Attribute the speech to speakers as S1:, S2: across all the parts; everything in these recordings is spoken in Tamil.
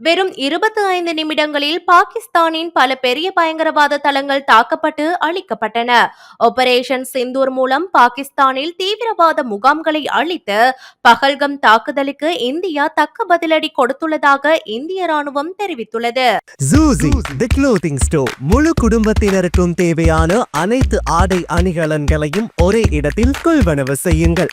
S1: வெறும் இருபத்தி ஐந்து நிமிடங்களில் பாகிஸ்தானின் பல பெரிய பயங்கரவாத தளங்கள் தாக்கப்பட்டு அழிக்கப்பட்டன. ஆபரேஷன் சிந்தூர் மூலம் பாகிஸ்தானில் தீவிரவாத முகாம்களை அழித்து பகல்கம் தாக்குதலுக்கு இந்தியா தக்க பதிலடி கொடுத்துள்ளதாக இந்திய ராணுவம் தெரிவித்துள்ளது.
S2: ஸ்டோர் முழு குடும்பத்தினருக்கும் தேவையான அனைத்து ஆடை அணிகலன்களையும் ஒரே இடத்தில் கொள்வனவு செய்யுங்கள்.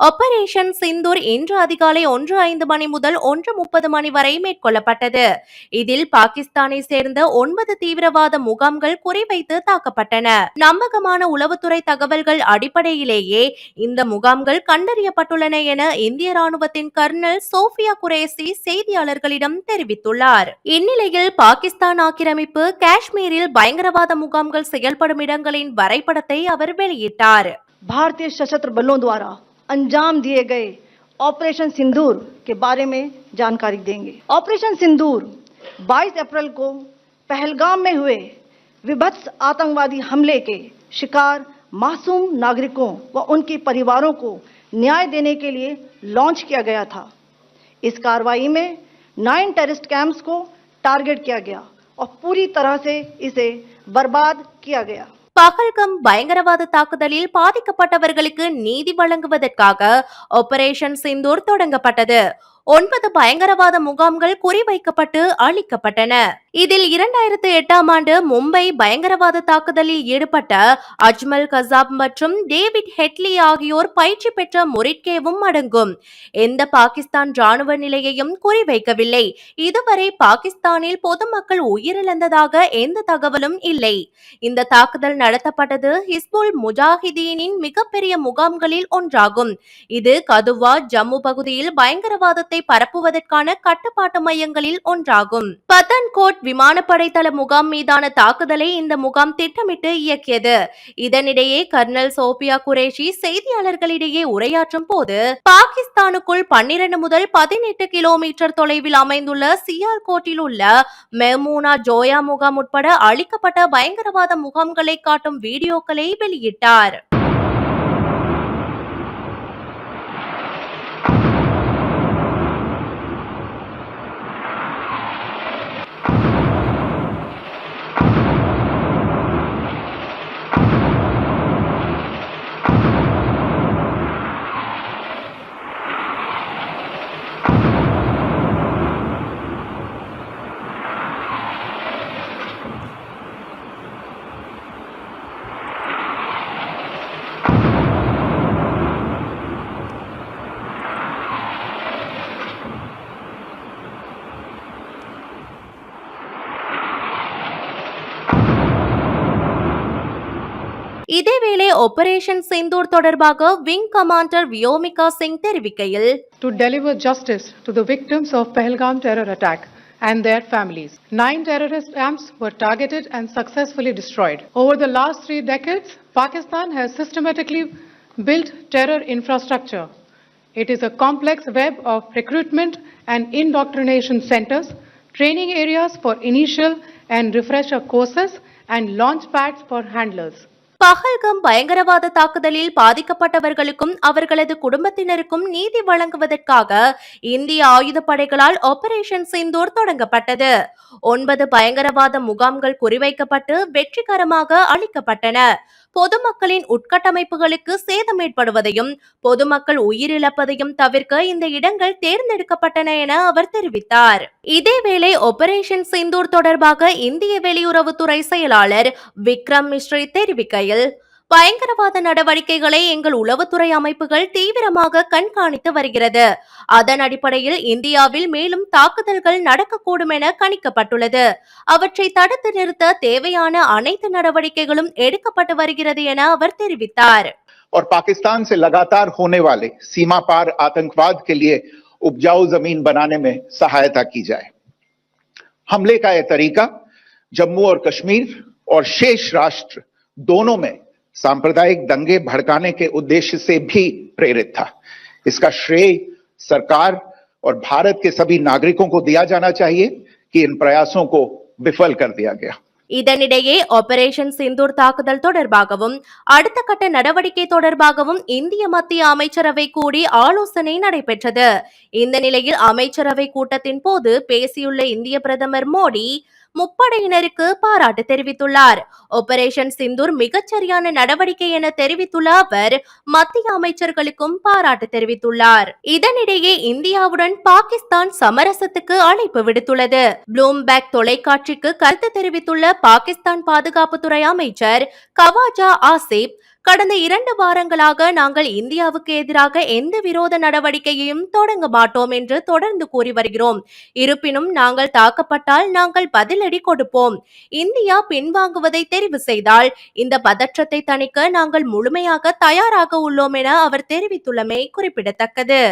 S1: ஆபரேஷன் சிந்தூர் இன்று அதிகாலை ஒன்று ஐந்து மணி முதல் ஒன்று முப்பது மணி வரை மேற்கொள்ளப்பட்டது இதில் பாகிஸ்தானை சேர்ந்த ஒன்பது தீவிரவாத முகாம்கள் குறிவைத்து தாக்கப்பட்டன நம்பகமான உளவுத்துறை தகவல்கள் அடிப்படையிலேயே இந்த முகாம்கள் கண்டறியப்பட்டுள்ளன என இந்திய ராணுவத்தின் கர்னல் சோஃபியா குரேசி செய்தியாளர்களிடம் தெரிவித்துள்ளார் இந்நிலையில் பாகிஸ்தான் ஆக்கிரமிப்பு காஷ்மீரில் பயங்கரவாத முகாம்கள் செயல்படும் இடங்களின் வரைபடத்தை அவர் வெளியிட்டார்
S3: भारतीय सशस्त्र बलों द्वारा अंजाम दिए गए ऑपरेशन सिंदूर के बारे में जानकारी देंगे। ऑपरेशन सिंदूर 22 अप्रैल को पहलगाम में हुए विभत्स आतंकवादी हमले के शिकार मासूम नागरिकों व उनके परिवारों को न्याय देने के लिए लॉन्च किया गया था। इस कार्रवाई में नाइन टेररिस्ट कैंप्स को टारगेट किया गया और पूरी तरह से इसे बर्बाद किया गया।
S1: பகல்கம் பயங்கரவாத தாக்குதலில் பாதிக்கப்பட்டவர்களுக்கு நீதி வழங்குவதற்காக ஆபரேஷன் சிந்தூர் தொடங்கப்பட்டது. ஒன்பது பயங்கரவாத முகாம்கள் குறிவைக்கப்பட்டு அழிக்கப்பட்டன. இதில் இரண்டாயிரத்து எட்டாம் ஆண்டு மும்பை பயங்கரவாத தாக்குதலில் ஈடுபட்ட அஜ்மல் கசாப் மற்றும் டேவிட் ஹெட்லி ஆகியோர் பயிற்சி பெற்ற முரிட்கேவும் அடங்கும். எந்த பாகிஸ்தான் ராணுவ நிலையையும் குறிவைக்கவில்லை. இதுவரை பாகிஸ்தானில் பொதுமக்கள் உயிரிழந்ததாக எந்த தகவலும் இல்லை. இந்த தாக்குதல் நடத்தப்பட்டது ஹிஸ்புல் முஜாஹிதீனின் மிகப்பெரிய முகாம்களில் ஒன்றாகும். இது கதுவா ஜம்மு பகுதியில் பயங்கரவாத பயங்கரவாதத்தை பரப்புவதற்கான கட்டுப்பாட்டு மையங்களில் ஒன்றாகும். பத்தன்கோட் விமானப்படை தள முகாம் மீதான தாக்குதலை இந்த முகாம் திட்டமிட்டு இயக்கியது. இதனிடையே கர்னல் சோபியா குரேஷி செய்தியாளர்களிடையே உரையாற்றும் போது பாகிஸ்தானுக்குள் பன்னிரண்டு முதல் பதினெட்டு கிலோமீட்டர் தொலைவில் அமைந்துள்ள சியார் கோட்டில் உள்ள மெமூனா ஜோயா முகாம் உட்பட அளிக்கப்பட்ட பயங்கரவாத முகாம்களை காட்டும் வீடியோக்களை வெளியிட்டார். இதேவேளை ஆபரேஷன் சிந்தூர் தொடர்பாக விங் கமாண்டர் வியோமிகா சிங் தெரிவிக்கையில்
S4: to deliver justice to the victims of Pahalgam terror attack and their families. Nine terrorist camps were targeted and successfully destroyed. Over the last three decades, Pakistan has systematically built terror infrastructure. It is a complex web of recruitment and indoctrination centers, training areas for initial and refresher courses, and launch pads for handlers.
S1: Pahalgam பயங்கரவாத தாக்குதலில் பாதிக்கப்பட்டவர்களுக்கும் அவர்களது குடும்பத்தினருக்கும் நீதி வழங்குவதற்காக இந்திய ஆயுதப்படைகளால் ஆபரேஷன் சிந்தூர் தொடங்கப்பட்டது. ஒன்பது பயங்கரவாத முகாம்கள் குறிவைக்கப்பட்டு வெற்றிகரமாக அளிக்கப்பட்டன பொதுமக்களின் உட்கட்டமைப்புகளுக்கு சேதம் ஏற்படுவதையும் பொதுமக்கள் உயிரிழப்பதையும் தவிர்க்க இந்த இடங்கள் தேர்ந்தெடுக்கப்பட்டன என அவர் தெரிவித்தார். இதேவேளை ஆபரேஷன் சிந்தூர் தொடர்பாக இந்திய வெளியுறவுத்துறை செயலாளர் விக்ரம் மிஸ்ரி தெரிவிக்கையில் பயங்கரவாத நடவடிக்கைகளை எங்கள் உளவுத்துறை அமைப்புகள் தீவிரமாக கண்காணித்து வருகிறது அதன் அடிப்படையில் இந்தியாவில் மேலும் தாக்குதல்கள் நடக்கக்கூடும் என கணிக்கப்பட்டுள்ளது அவற்றை தடுத்து நிறுத்த தேவையான அனைத்து நடவடிக்கைகளும் எடுக்கப்பட்டு வருகிறது என அவர் தெரிவித்தார்
S5: और पाकिस्तान से लगातार होने वाले सीमा पार आतंकवाद के लिए उपजाऊ जमीन बनाने में सहायता की जाए हमले का यह तरीका जम्मू और कश्मीर और शेष राष्ट्र दोनों में सांप्रदायिक दंगे भड़काने के उद्देश्य से भी प्रेरित था इसका श्रेय सरकार और भारत के सभी नागरिकों को दिया जाना चाहिए कि इन प्रयासों को विफल कर दिया गया
S1: இதனிடையே ஆபரேஷன் சிந்தூர் தாக்குதல் தொடர்பாகவும் அடுத்த கட்ட நடவடிக்கை தொடர்பாகவும் இந்திய மத்திய அமைச்சரவை கூடி ஆலோசனை நடைபெற்றது இந்த நிலையில் அமைச்சரவை கூட்டத்தின் போது பேசியுள்ள இந்திய பிரதமர் மோடி முப்படையினருக்கு பாராட்டு தெரிவித்துள்ளார். ஆபரேஷன் சிந்தூர் மிகச்சரியான நடவடிக்கை என தெரிவித்துள்ள அவர் மத்திய அமைச்சர்களுக்கும் பாராட்டு தெரிவித்துள்ளார். இதனிடையே இந்தியாவுடன் பாகிஸ்தான் சமரசத்துக்கு அழைப்பு விடுத்துள்ளது. ப்ளூம்பேக் தொலைக்காட்சிக்கு கருத்து தெரிவித்துள்ள பாகிஸ்தான் பாதுகாப்புத்துறை அமைச்சர் கவாஜா ஆசிப் கடந்த இரண்டு வாரங்களாக நாங்கள் இந்தியாவுக்கு எதிராக எந்த விரோத நடவடிக்கையையும் தொடங்க மாட்டோம் என்று தொடர்ந்து கூறி வருகிறோம். இருப்பினும் நாங்கள் தாக்கப்பட்டால் நாங்கள் பதிலடி கொடுப்போம். இந்தியா பின்வாங்குவதை தெரிவு செய்தால் இந்த பதற்றத்தை தணிக்க நாங்கள் முழுமையாக தயாராக உள்ளோம் என அவர் தெரிவித்துள்ளமை குறிப்பிடத்தக்கது.